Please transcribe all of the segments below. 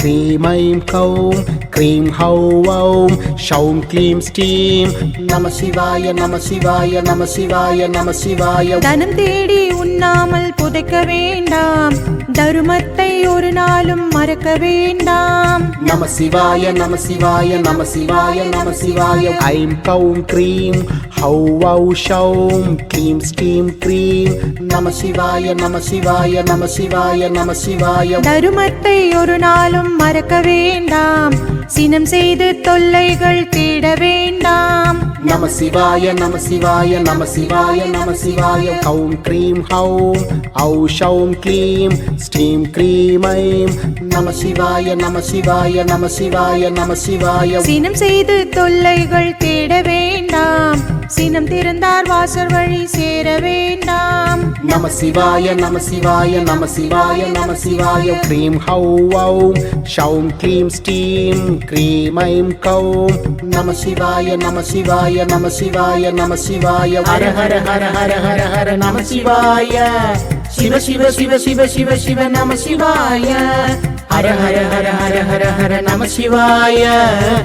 Cream ஐம் கவும் க்ரீம் ஹௌ ஔம் ஷௌம் க்ரீம் ஸ்டீம் நம சிவாய நம சிவாய நம சிவாய நம சிவாய தனம் தேடி உண்ணாமல் புதைக்க வேண்டாம். தருமத்தை ஒரு நாளும் மறக்க வேண்டாம். நம சிவாய நம சிவாய நம சிவாய நம சிவாய. ஐம் கௌம் க்ரீம் ஹௌ வௌ ஷௌம் க்ரீம் ஸ்டீம் க்ரீம். நம சிவாய நம சிவாய நம சிவாய நம சிவாய. தருமத்தை ஒரு நாளும் மறக்க வேண்டாம். சினம் செய்து தொல்லைகள் தேட வேண்டாம். நம சிவாய நம சிவாய நம சிவாய நம சிவாய. கவும் க்ரீம் ஹவும் ஔ ஷவும் க்ளீம் ஸ்ரீம் க்ரீம் ஐம் நம சிவாய நம சிவாய நம சிவாய நம சிவாய. சினம் செய்து தொல்லைகள் தேட வேண்டாம். சினம் திறந்தார் வாசல் வழி சேர வேண்டாம். நம சிவாய நம சிவாய நம சிவாய நம சிவாய. க்ரீம் ஹௌ ஔம் ஷௌம் க்ளீம் ஸ்டீம் க்ரீம் ஐம் கௌம் நம சிவாய நம சிவாய நம சிவாய நம சிவாய. ஹர ஹர ஹர ஹர ஹர ஹர நம சிவாய. சிவ சிவ சிவ சிவ சிவ சிவ நம சிவாய. ஹர ஹர ஹர ஹர ஹர ஹர நம சிவாய.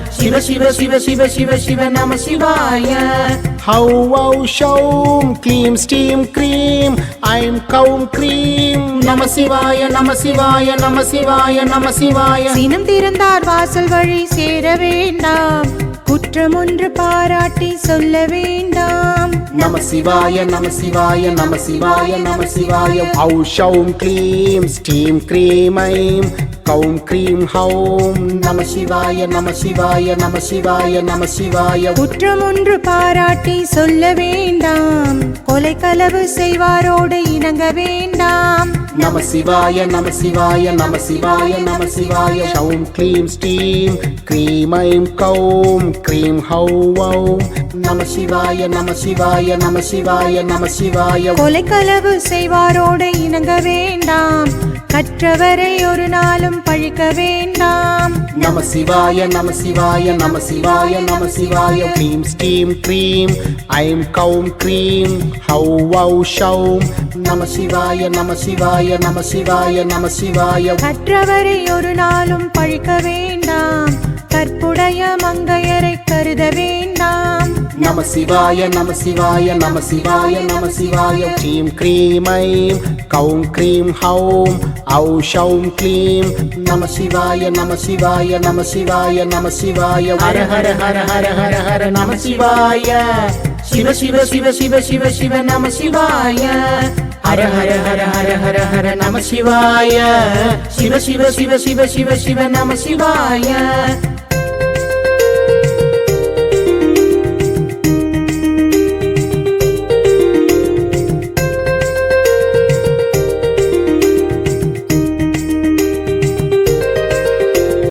சிவ சிவ சிவ சிவ சிவ சிவ நம சிவாய. ஹௌ ஔ ஷௌம் க்ளீம் ஸ்டீம் க்ரீம். ஐம் கௌம் க்ரீம். நம சிவாய நம சிவாய நம சிவாய நம சிவாய. சினம் திறந்தார் வாசல் வழி சேர வேண்டாம். குற்றம் ஒன்று பாராட்டி சொல்ல வேண்டாம். நம சிவாய நம சிவாய நம சிவாய நம சிவாய. ஔஷௌம் க்ளீம் ஸ்டீம் க்ரீம் ஐம் கௌம் க்ரீம் ஹௌம் நம சிவாய நம சிவாய நம சிவாய நம சிவாய. குற்றம் ஒன்று பாராட்டி சொல்ல வேண்டாம். கொலை கலவு செய்வாரோடு இணங்க வேண்டாம். நம சிவாய நம சிவாய நம சிவாய நம சிவாய ஷவும் க்ளீம் ஸ்டீம் க்ரீம் ஐம் கௌம் க்ரீம் ஹௌ வௌம் நம சிவாய நம சிவாய நம சிவாய நம சிவாய கொலைக்களவு செய்வாரோடு இணங்க வேண்டாம் கற்றவரை ஒரு நாளும் பழிக்க வேண்டாம் நம சிவாய நம சிவாய நம சிவாய நம சிவாய க்ரீம் ஸ்டீம் க்ரீம் ஐம் கௌம் க்ரீம் ஹௌ வௌ ஷௌம் நம சிவாய நம சிவாய शिवाय नमः शिवाय नमः शिवाय கற்றவரை ஒரு நாளும் பழிக்க வேண்டாம் கற்புடைய மங்கையரை கருத வேண்டாம் नमः शिवाय नमः शिवाय नमः शिवाय नमः शिवाय क्लीं क्रीं ऐं कौं क्रीं हौं औ शौं क्लीं नमः शिवाय नमः शिवाय नमः शिवाय नमः शिवाय हर हर हर हर हर हर नमः शिवाय शिव शिव शिव शिव शिव शिव नमः शिवाय ஹர ஹர ஹர ஹர ஹர ஹர நம சிவாய. சிவ சிவ சிவ சிவ சிவ சிவ நம சிவாய.